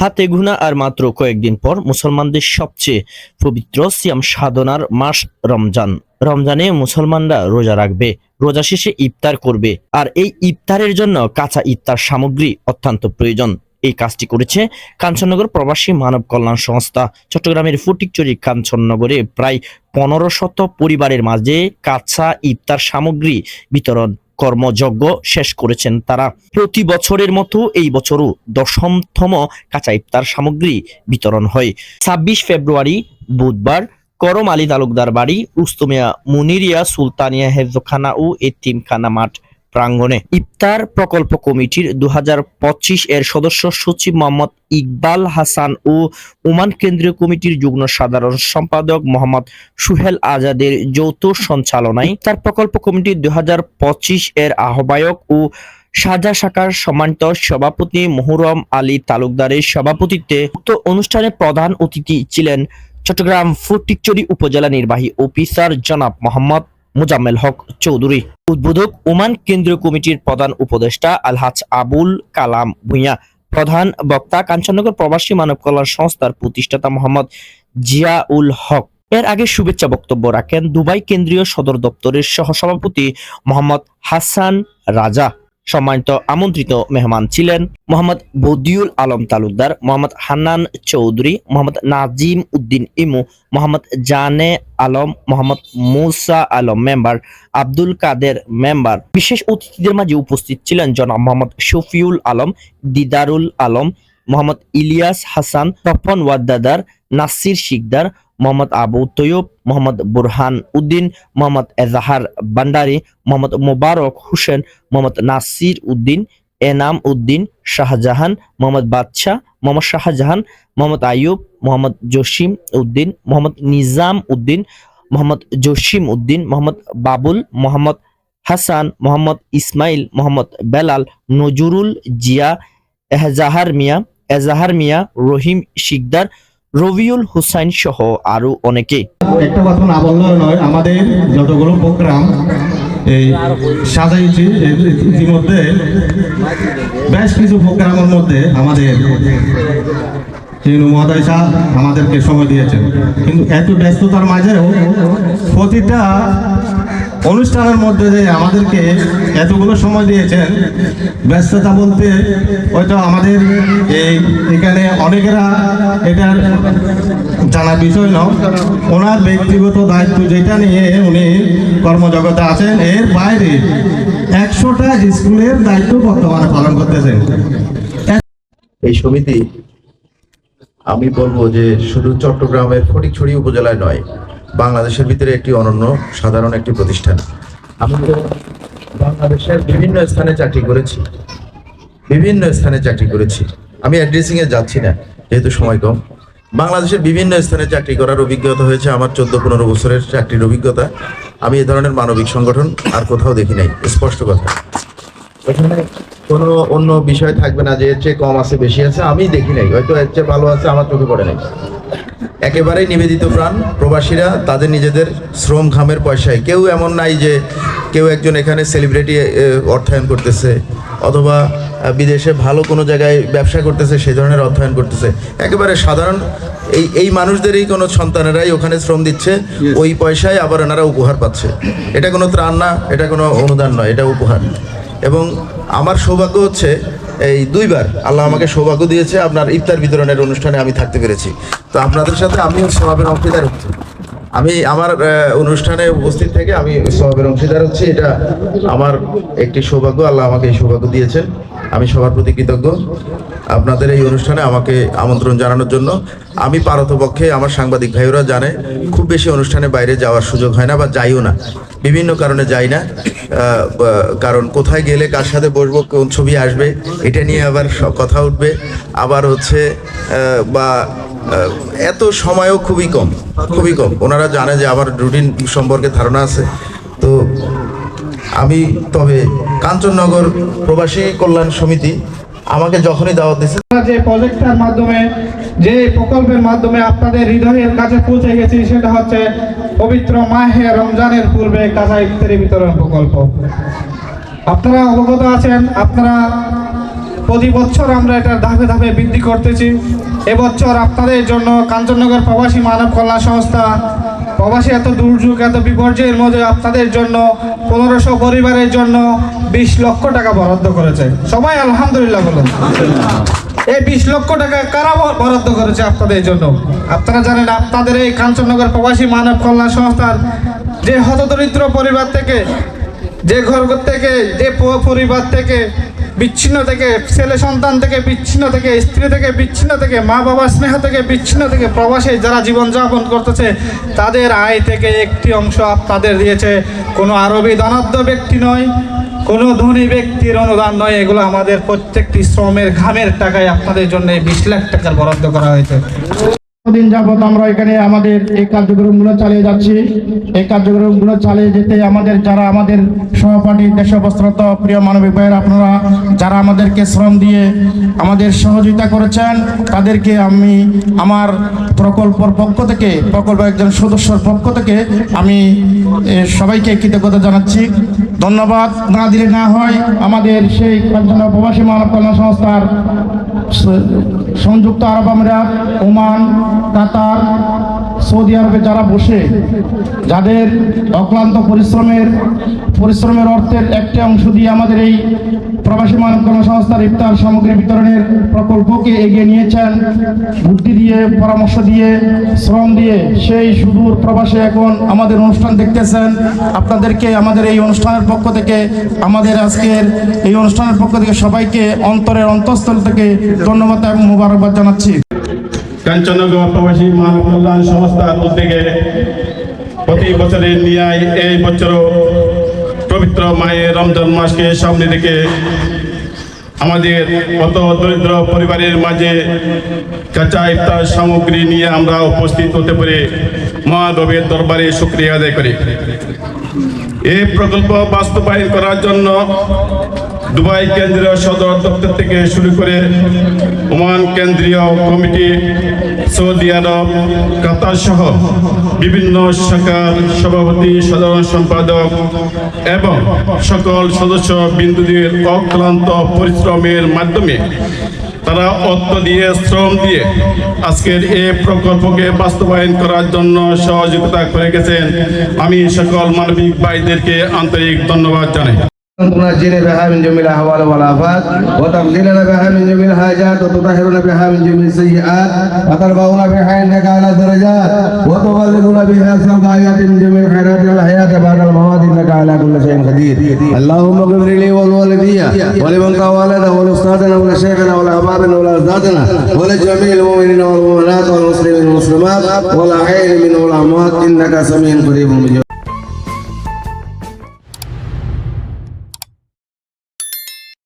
হাতে গুনা আর মাত্র কয়েকদিন পর মুসলমানদের সবচেয়ে পবিত্র সিয়াম সাধনার মাস রমজান। রমজানে মুসলমানরা রোজা রাখবে, রোজা শেষে ইফতার করবে আর এই ইফতারের জন্য কাঁচা ইফতার সামগ্রী অত্যন্ত প্রয়োজন। এই কাজটি করেছে কাঞ্চননগর প্রবাসী মানব কল্যাণ সংস্থা। চট্টগ্রামের ফটিকচুরি কাঞ্চননগরে প্রায় পনেরো শত পরিবারের মাঝে কাঁচা ইফতার সামগ্রী বিতরণ কর্মযজ্ঞ শেষ করেছেন তারা। প্রতি বছরের মতো এই বছরও দশমতম কাঁচা ইফতার সামগ্রী বিতরণ হয়। ছাব্বিশ ফেব্রুয়ারি বুধবার করম আলী তালুকদার বাড়ি উস্তমিয়া মুনিরিয়া সুলতানিয়া হেজখানা ও এতিমখানা মাঠ। প্রাঙ্গণে। ইফতার প্রকল্প কমিটির দুই হাজার পঁচিশ এর সদস্য সচিব মোহাম্মদ ইকবাল হাসান ও ওমান কেন্দ্রীয় কমিটির যুগ্ম সাধারণ সম্পাদক মোহাম্মদ সুহেল আজাদের যৌথ সঞ্চালনায় ইফতার প্রকল্প হাজার পঁচিশ এর আহ্বায়ক ও সাজা শাখার সম্মানিত সভাপতি মোহরম আলী তালুকদারের সভাপতিত্বে উক্ত অনুষ্ঠানে প্রধান অতিথি ছিলেন চট্টগ্রাম ফটিকচুরি উপজেলা নির্বাহী অফিসার জনাব মোহাম্মদ মুজাম্মেল হক চৌধুরী। উদ্বোধক ওমান কেন্দ্রীয় কমিটির প্রধান উপদেষ্টা আলহাজ আবুল কালাম ভুঁইয়া, প্রধান বক্তা কাঞ্চননগর প্রবাসী মানব কল্যাণ সংস্থার প্রতিষ্ঠাতা মোহাম্মদ জিয়াউল হক। এর আগে শুভেচ্ছা বক্তব্য রাখেন দুবাই কেন্দ্রীয় সদর দপ্তরের সহসভাপতি মোহাম্মদ হাসান রাজা। সম্মানিত আমন্ত্রিত মেহমান ছিলেন মোহাম্মদ বদিউল আলম তালুকদার, মোহাম্মদ হান্নান চৌধুরী, মোহাম্মদ নাজিম উদ্দিন ইমু, মোহাম্মদ জানে আলম, মোহাম্মদ মুসা আলম মেম্বার, আব্দুল কাদের মেম্বার। বিশেষ অতিথিদের মাঝে উপস্থিত ছিলেন জনাব মোহাম্মদ শফিউল আলম, দিদারুল আলম, মোহাম্মদ ইলিয়াস হাসান, তপন ওয়াদ্দাদার, নাসির শিকদার মোহাম্মদ আবু তৈয়ব মোহাম্মদ বুরহান উদ্দিন মোহাম্মদ এজাহার বান্ডারি মোহাম্মদ মোবারক হোসেন মোহাম্মদ নাসির উদ্দিন এনাম উদ্দিন শাহজাহান মোহাম্মদ বাদশাহ মোহাম্মদ শাহজাহান মোহাম্মদ আইয়ুব মোহাম্মদ জসিম উদ্দিন মোহাম্মদ নিজাম উদ্দিন মোহাম্মদ জসিম উদ্দিন মোহাম্মদ বাবুল মোহাম্মদ হাসান মোহাম্মদ ইসমাইল মোহাম্মদ বেলাল নজরুল জিয়া এহজাহার মিয়া এজাহার মিয়া রহিম শিকদার রবিউল হুসাইন সহ আরও অনেকে। একটা কথা না বললেও নয়, আমাদের যতগুলো প্রোগ্রাম, এই সাজাইছি ইতিমধ্যে বেশ কিছু প্রোগ্রামের মধ্যে আমাদের চিনু মহোদয় সাহ আমাদেরকে সময় দিয়েছেন। কিন্তু এত ব্যস্ততার মাঝেও প্রতিটা অনুষ্ঠানের মধ্যে যে আমাদেরকে এতগুলো সময় দিয়েছেন, ব্যস্ততা বলতে হয়তো আমাদের এই এখানে অনেকেরা এটার জানা বিষয় নয়। ওনার ব্যক্তিগত দায়িত্ব যেটা নিয়ে উনি কর্মজগতে আছেন, এর বাইরে একশোটা স্কুলের দায়িত্ব বর্তমানে পালন করতেছেন। এই সমিতি, আমি বলব যে শুধু চট্টগ্রামের ফটিকছড়ি উপজেলায় নয় বাংলাদেশের ভিতরে একটি অনন্য, সাধারণ একটি প্রতিষ্ঠান। আমি তো বাংলাদেশের বিভিন্ন স্থানে চাকরি করেছি। বিভিন্ন স্থানে চাকরি করেছি। আমি অ্যাড্রেসিং এ যাচ্ছি না, যেহেতু সময় কম। বাংলাদেশের বিভিন্ন স্থানে চাকরি করার অভিজ্ঞতা হয়েছে আমার চোদ্দ পনেরো বছরের চাকরির অভিজ্ঞতা। আমি এ ধরনের মানবিক সংগঠন আর কোথাও দেখি নাই, স্পষ্ট কথা। কোনো অন্য বিষয় থাকবে না যে এর চেয়ে কম আছে বেশি আছে আমি দেখি নাই। হয়তো এর চেয়ে ভালো আছে আমার চোখে পড়ে নাই। একেবারেই নিবেদিত প্রাণ প্রবাসীরা তাদের নিজেদের শ্রম ঘামের পয়সায়। কেউ এমন নাই যে কেউ একজন এখানে সেলিব্রিটি অর্থায়ন করতেছে অথবা বিদেশে ভালো কোনো জায়গায় ব্যবসা করতেছে সেই ধরনের অর্থায়ন করতেছে। একেবারে সাধারণ এই এই মানুষদেরই কোনো সন্তানেরাই ওখানে শ্রম দিচ্ছে ওই পয়সায় আবার এনারা উপহার পাচ্ছে। এটা কোনো ত্রাণ না এটা কোনো অনুদান নয় এটা উপহার। এবং আমার সৌভাগ্য হচ্ছে এই দুইবার আল্লাহ আমাকে সৌভাগ্য দিয়েছে, আপনার ইফতার বিতরণের অনুষ্ঠানে আমি থাকতে পেরেছি। তো আপনাদের সাথে আমিও স্বভাবের অংশীদার হচ্ছি। আমি আমার অনুষ্ঠানে উপস্থিত থেকে আমি স্বভাবের অংশীদার হচ্ছি। এটা আমার একটি সৌভাগ্য, আল্লাহ আমাকে এই সৌভাগ্য দিয়েছেন। আমি সবার প্রতি কৃতজ্ঞ। আপনাদের এই অনুষ্ঠানে আমাকে আমন্ত্রণ জানানোর জন্য। আমি পারতপক্ষে আমার সাংবাদিক ভাইয়েরা জানে, খুব বেশি অনুষ্ঠানে বাইরে যাওয়ার সুযোগ হয় না বা যাইও না। বিভিন্ন কারণে যাই না কারণ কোথায় গেলে কার সাথে বসবো, কোন ছবি আসবে, এটা নিয়ে আবার কথা উঠবে। আবার হচ্ছে বা এত সময়ও খুবই কম খুবই কম। ওনারা জানে যে আমার রুটিন সম্পর্কে ধারণা আছে। তো আমি, তবে কাঞ্চননগর প্রবাসী কল্যাণ সমিতি আমাকে যখনই দাওয়াত আমরা যে প্রজেক্টের মাধ্যমে, যে প্রকল্পের মাধ্যমে আপনাদের হৃদয়ের কাছে পৌঁছে গেছি, সেটা হচ্ছে পবিত্র মাহে রমজানের পূর্বে কাঁচা ইফতারি বিতরণ প্রকল্প। আপনারা অবগত আছেন, আপনারা প্রতি বছর আমরা এটা ধাপে ধাপে বৃদ্ধি করতেছি। এবছর আপনাদের জন্য কাঞ্চননগর প্রবাসী মানব কল্যাণ সংস্থা, প্রবাসী এত দুর্যোগ, এত বিপর্যয়ের মধ্যে আপনাদের জন্য পনেরোশো পরিবারের জন্য বিশ লক্ষ টাকা বরাদ্দ করেছে। সবাই আলহামদুলিল্লাহ বলেন। এই বিশ লক্ষ টাকা কারা বরাদ্দ করেছে আপনাদের জন্য? আপনারা জানেন আপনাদের এই কাঞ্চননগর প্রবাসী মানব কল্যাণ সংস্থার যে হতদরিদ্র পরিবার থেকে যে ঘর থেকে যে পরিবার থেকে বিচ্ছিন্ন থেকে ছেলে সন্তান থেকে বিচ্ছিন্ন থেকে, স্ত্রী থেকে বিচ্ছিন্ন থেকে, মা বাবার স্নেহ থেকে বিচ্ছিন্ন থেকে প্রবাসে যারা জীবনযাপন করতেছে, তাদের আয় থেকে একটি অংশ আপনাদের দিয়েছে। কোনো আরবি ধনাঢ্য ব্যক্তি নয়, কোনো ধনী ব্যক্তির অনুদান নয়। এগুলো আমাদের প্রত্যেকটি শ্রমের ঘামের টাকায় আপনাদের জন্য বিশ লাখ টাকার বরাদ্দ করা হয়েছে। দিন যাবত আমরা এখানে আমাদের এই কার্যক্রমগুলো চালিয়ে যাচ্ছি। এই কার্যক্রমগুলো চালিয়ে যেতে আমাদের, যারা আমাদের সহপাঠী দেশবস্ত্রত, প্রিয় মানবিক ভাইয়ের, আপনারা যারা আমাদেরকে শ্রম দিয়ে আমাদের সহযোগিতা করেছেন, তাদেরকে আমি আমার প্রকল্পর পক্ষ থেকে প্রকল্প একজন সদস্যর পক্ষ থেকে আমি সবাইকে কৃতজ্ঞতা জানাচ্ছি। ধন্যবাদ। না দিলে না হয় আমাদের সেই প্রবাসী মানব কল্যাণ সংস্থার সংযুক্ত আরব আমিরাত ওমান কাতার সৌদি আরবে যারা বসে, যাদের অক্লান্ত পরিশ্রমের পরিশ্রমের অর্থের একটি অংশ দিয়ে আমাদের এই প্রবাসী মানব কর্মসংস্থার ইফতার সামগ্রী বিতরণের প্রকল্পকে এগিয়ে নিয়েছেন। বুদ্ধি দিয়ে, পরামর্শ দিয়ে, শ্রম দিয়ে সেই সুদূর প্রবাসে এখন আমাদের অনুষ্ঠান দেখতেছেন। আপনাদেরকে আমাদের এই অনুষ্ঠানের পক্ষ থেকে, আমাদের আজকের এই অনুষ্ঠানের পক্ষ থেকে সবাইকে অন্তরের অন্তঃস্থল থেকে ধন্যবাদ এবং মুবারকবাদ জানাচ্ছি। কাঞ্চননগর প্রবাসী মানব কল্যাণ সংস্থার উদ্যোগে প্রতি বছরের নিয়ায় এই বছরও পবিত্র মায়ের রমজান মাসকে সামনে রেখে আমাদের কত দরিদ্র পরিবারের মাঝে কাঁচা ইফতার সামগ্রী নিয়ে আমরা উপস্থিত হতে পারে মহানবের দরবারে শুক্রিয়া আদায় করি। এই প্রকল্প বাস্তবায়ন করার জন্য দুবাই কেন্দ্রীয় সদর দপ্তর থেকে শুরু করে ওমান কেন্দ্রীয় কমিটি, সৌদি আরব, কাতার সহ বিভিন্ন শাখার সভাপতি, সাধারণ সম্পাদক এবং সকল সদস্য বিন্দুদের অক্লান্ত পরিশ্রমের মাধ্যমে তারা অর্থ দিয়ে, শ্রম দিয়ে আজকের এ প্রকল্পকে বাস্তবায়ন করার জন্য সহযোগিতা করে গেছেন। আমি সকল মানবিক ভাইদেরকে আন্তরিক ধন্যবাদ জানাই। تنجينا بها من جميع الاهوال والآفات وتغفرنا بها من جميع الحاجات وتطهرنا بها من جميع السيئات وترفعنا بها عندك على درجات وتبلغنا بها الغايات من جميع الخيرات الحياة بعد المواد إنك على كل شيء قدير. اللهم اغفر لي ولوالدي ولمن قوالنا ولأستاذنا ولشيخنا ولأحبابنا ولاجدادنا ولجميع المؤمنين والمؤمنات والمسلمين والمسلمات والاحياء منهم والأموات إنك سميع قريب مجيب.